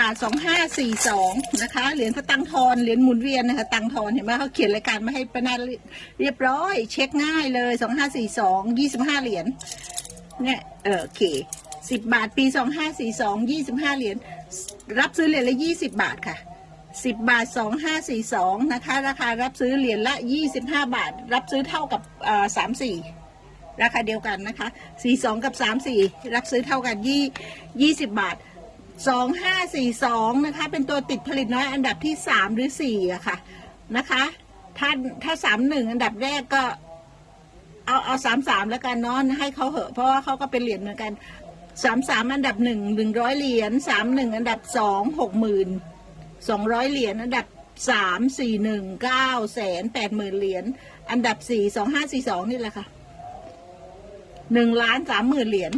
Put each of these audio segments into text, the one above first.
บาทสองห้าสี่สองนะคะ เหรียญพระตังทอน เหรียญหมุนเวียนนะคะ ตังทอน เห็นไหมเขาเขียนรายการมาให้ประนาเรียบร้อย เช็คง่ายเลยสองห้าสี่สองยี่สิบห้าเหรียญ เนี่ยเออโอเคสิบบาทปีสองห้าสี่สองยี่สิบห้าเหรียญ รับซื้อเหรียญละยี่สิบบาทค่ะสิบบาทสองห้าสี่สองนะคะ ราคารับซื้อเหรียญละยี่สิบห้าบาท รับซื้อเท่ากับสามสี่า34ราคาเดียวกันนะคะสี่สองกับสามสี่รับซื้อเท่ากันยี่ยี่สิบบาท สองห้าสี่สองนะคะ เป็นตัวติดผลิตน้อยอันดับที่สามหรือสี่อะค่ะนะคะ ถ้าถ้าสามหนึ่งอันดับแรกก็เอาเอาสามสามแล้วกันเนาะให้เขาเหอะ เพราะว่าเขาก็เป็นเหรียญเหมือนกันสามสามอันดับหนึ่งหนึ่งร้อยเหรียญสามหนึ่งอันดับสองหกหมื่นสองร้อยเหรียญอันดับสามสี่หนึ่งเก้าแสนแปดหมื่นเหรียญอันดับสี่สองห้าสี่สองนี่แหละค่ะหนึ่งล้านสามหมื่นเหรียญ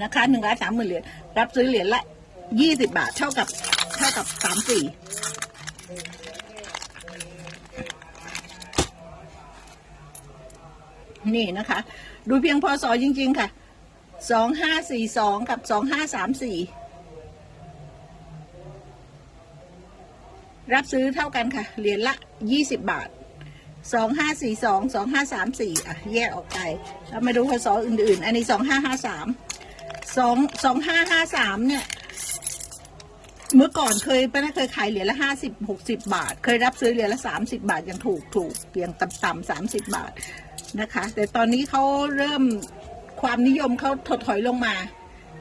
นะคะหนึ่งล้านสามหมื่นเหรียญรับซื้อเหรียญละยี่สิบบาทเท่ากับเท่ากับสามสี่นี่นะคะ ดูเพียงพอสอจริง ๆ ค่ะสองห้าสี่สองกับสองห้าสามสี่รับซื้อเท่ากันค่ะ เหรียญละยี่สิบบาทสองห้าสี่สองสองห้าสามสี่อะ แยกออกไปแล้วมาดูพศอื่น ๆ อันนี้สองห้าห้าสาม สองสองห้าห้าสามเนี่ย เมื่อก่อนเคยป้าน่าเคยขายเหรียญละห้าสิบหกสิบาท เคยรับซื้อเหรียญละสามสิบาทยังถูกถูกเพียงต่ำๆสามสิบบาทนะคะ แต่ตอนนี้เขาเริ่มความนิยมเขาถดถอยลงมา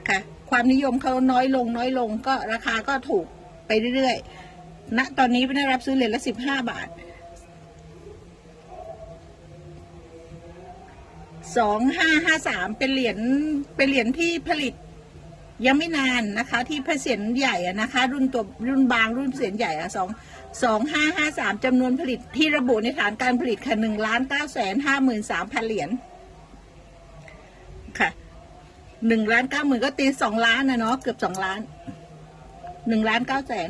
ค่ะ ความนิยมเขาน้อยลงน้อยลงก็ราคาก็ถูกไปเรื่อยๆณตอนนี้ป้าน่ารับซื้อเหรียญละสิบห้าบาท สองห้าห้าสามเป็นเหรียญเป็นเหรียญที่ผลิตยังไม่นานนะคะ ที่พระเศียรใหญ่อะนะคะ รุ่นตัวรุ่นบางรุ่นเศียรใหญ่อะสองสองห้าห้าสามจำนวนผลิตที่ระบุในฐานการผลิตค่ะหนึ่งล้านเก้าแสนห้าหมื่นสามพันเหรียญค่ะหนึ่งล้านเก้าหมื่นก็ตีสองล้านนะเนาะเกือบสองล้านหนึ่งล้านเก้าแสน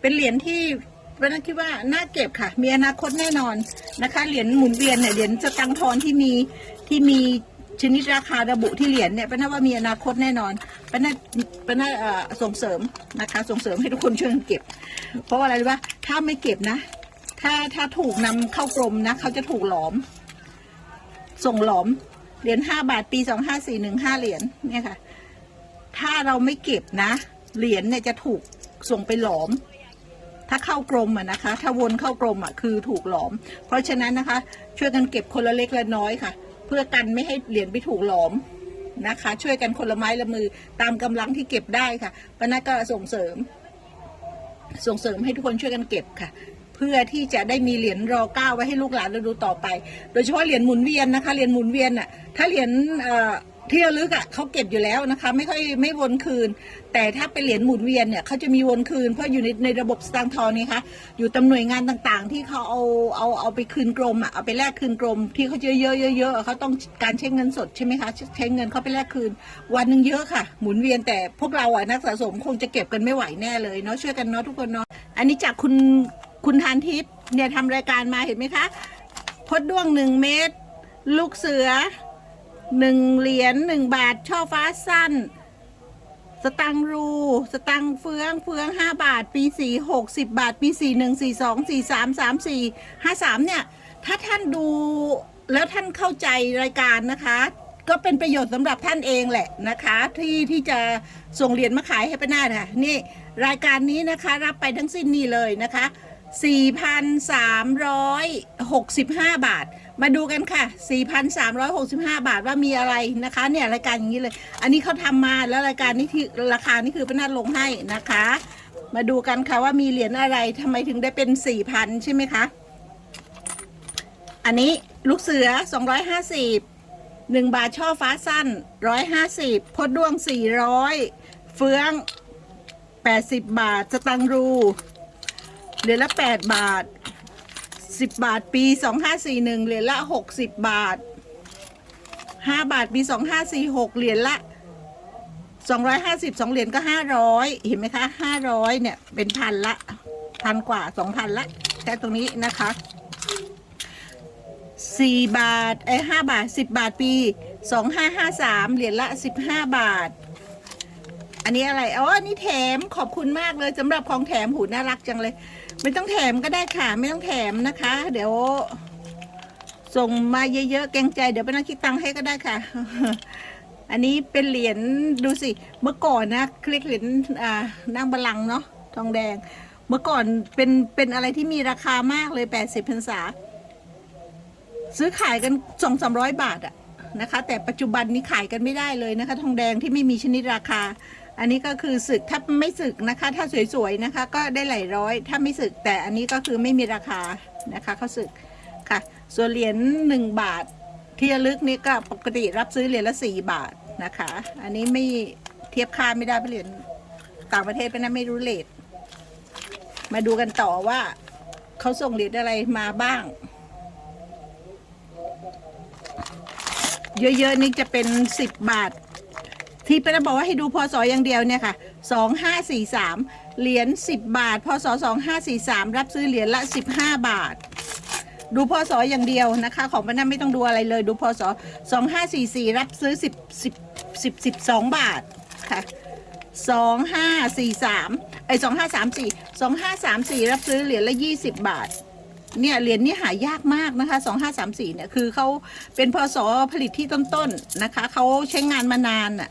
เป็นเหรียญที่ วันนั้นคิดว่าน่าเก็บค่ะ มีอนาคตแน่นอนนะคะ เหรียญหมุนเวียนเนี่ยเหรียญสตังค์ทอนที่มีที่มีชนิดราคาระบุที่เหรียญเนี่ยเป็นน่าว่ามีอนาคตแน่นอนเป็นน่าเป็นน่าส่งเสริมนะคะ ส่งเสริมให้ทุกคนช่วยกันเก็บ เพราะว่าอะไรรู้ป่ะถ้าไม่เก็บนะ ถ้าถ้าถูกนำเข้ากรมนะเขาจะถูกหลอม ส่งหลอมเหรียญห้าบาทปีสองห้าสี่หนึ่งห้าเหรียญเนี่ยค่ะ ถ้าเราไม่เก็บนะ เหรียญเนี่ยจะถูกส่งไปหลอม ถ้าเข้ากรมอะนะคะ ถ้าวนเข้ากรมอะคือถูกหลอม เพราะฉะนั้นนะคะ ช่วยกันเก็บคนละเล็กละน้อยค่ะ เพื่อกันไม่ให้เหรียญไปถูกหลอมนะคะ ช่วยกันคนละไม้ละมือตามกำลังที่เก็บได้ค่ะปนัดก็ส่งเสริม ส่งเสริมให้ทุกคนช่วยกันเก็บค่ะ เพื่อที่จะได้มีเหรียญรอเก้าไว้ให้ลูกหลานเราดูต่อไป โดยเฉพาะเหรียญหมุนเวียนนะคะเหรียญหมุนเวียนอะถ้าเหรียญ ที่ระลึกอะเขาเก็บอยู่แล้วนะคะ ไม่ค่อยไม่วนคืน แต่ถ้าเป็นเหรียญหมุนเวียนเนี่ยเขาจะมีวนคืนเพราะอยู่ในในระบบสตางค์ทองนี่คะอยู่ตำหน่วยงานต่างๆ ที่เขาเอาเอาเอาไปคืนกรมอะเอาไปแลกคืนกรม ที่เขาเยอะๆเยอะๆเขาต้องการเช็คเงินสดใช่ไหมคะใช้เงินเขาไปแลกคืน วันหนึ่งเยอะค่ะ หมุนเวียนแต่พวกเราอะนักสะสมคงจะเก็บกันไม่ไหวแน่เลยเนาะช่วยกันเนาะทุกคนเนาะอันนี้จากคุณคุณทานทิพย์เนี่ยทำรายการมาเห็นไหมคะพดด้วงหนึ่งเม็ดลูกเสือ หนึ่งเหรียญหนึ่งบาท ช่อฟ้าสั้น สตังรู สตังเฟืองเฟืองห้าบาท ปีสี่หกสิบบาท ปีสี่หนึ่งสี่สองสี่สามสามสี่ห้าสามเนี่ย ถ้าท่านดูแล้วท่านเข้าใจรายการนะคะ ก็เป็นประโยชน์สำหรับท่านเองแหละนะคะ ที่ที่จะส่งเหรียญมาขายให้ป้านาค่ะนี่รายการนี้นะคะ รับไปทั้งสิ้นนี่เลยนะคะ 4,365 บาท มาดูกันค่ะ 4,365 บาทว่ามีอะไรนะคะ เนี่ยรายการอย่างนี้เลย อันนี้เขาทำมาแล้วรายการนี้ที่ราคานี่คือป้านาฏลงให้นะคะ มาดูกันค่ะว่ามีเหรียญอะไรทำไมถึงได้เป็น 4,000 ใช่ไหมคะ อันนี้ลูกเสือ 250 1 บาทช่อฟ้าสั้น 150 พดด้วง 400 เฟือง 80 บาทสตังรู เหรียญละ8บาท10บาทปี2541เหรียญละ60บาท5บาทปี2546เหรียญละ250 2เหรียญก็500เห็นไหมคะ500เนี่ยเป็นพันละพันกว่า2,000ละแค่ตรงนี้นะคะสี่บาทไอ้ห้าบาทสิบบาทปีสองห้าห้าสามเหรียญละสิบห้าบาท อันนี้อะไรอ๋ออันนี้แถมขอบคุณมากเลยสำหรับของแถมหูน่ารักจังเลย ไม่ต้องแถมก็ได้ค่ะ ไม่ต้องแถมนะคะ เดี๋ยว ส่งมาเยอะๆเกรงใจ เดี๋ยวไปนั่งคิดตังค์ให้ก็ได้ค่ะ อันนี้เป็นเหรียญดูสิ เมื่อก่อนนะ คลิกเหรียญอ่านางบาลังเนาะทองแดง เมื่อก่อนเป็นเป็นอะไรที่มีราคามากเลยแปดสิบพรรษา ซื้อขายกันสองสามร้อยบาทอะนะคะ แต่ปัจจุบันนี้ขายกันไม่ได้เลยนะคะ ทองแดงที่ไม่มีชนิดราคา อันนี้ก็คือสึกถ้าไม่สึกนะคะ ถ้าสวยๆนะคะ ก็ได้หลายร้อย ถ้าไม่สึกแต่อันนี้ก็คือไม่มีราคานะคะเขาสึกค่ะ ส่วนเหรียญหนึ่งบาทที่ระลึกนี่ก็ปกติรับซื้อเหรียญละสี่บาทนะคะ อันนี้ไม่เทียบค่าไม่ได้เป็นเหรียญต่างประเทศเป็นนั้นไม่รู้เลทมาดูกันต่อว่าเขาส่งเหรียญอะไรมาบ้าง เยอะๆนี่จะเป็นสิบบาท ที่เป็นบอกว่าให้ดูพศอย่างเดียวเนี่ยค่ะสองห้าสี่สามเหรียญสิบบาท พศสองห้าสี่สามรับซื้อเหรียญละสิบห้าบาท ดูพศอย่างเดียวนะคะ ของมันนั้นไม่ต้องดูอะไรเลย ดูพศสองห้าสี่สี่รับซื้อสิบสิบสิบสิบสองบาทค่ะสองห้าสี่สามไอสองห้าสามสี่สองห้าสามสี่รับซื้อเหรียญละยี่สิบบาท เนี่ยเหรียญนี้หายากมากนะคะสองห้าสามสี่เนี่ยคือเขาเป็นพศผลิตที่ต้นๆนะคะเขาใช้งานมานานอะ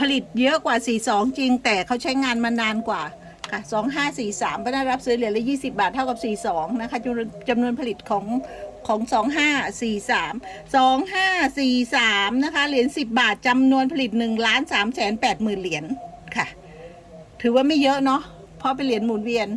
ผลิตเยอะกว่าสี่สองจริง แต่เขาใช้งานมานานกว่าค่ะสองห้าสี่สามก็ได้รับซื้อเหรียญละยี่สิบาทเท่ากับสี่สองนะคะจำนวนจำนวนผลิตของของสองห้าสี่สามสองห้าสี่สามนะคะ เหรียญสิบบาทจำนวนผลิตหนึ่งล้านสามแสนแปดหมื่นเหรียญค่ะ ถือว่าไม่เยอะเนาะเพราะเป็นเหรียญหมุนเวียน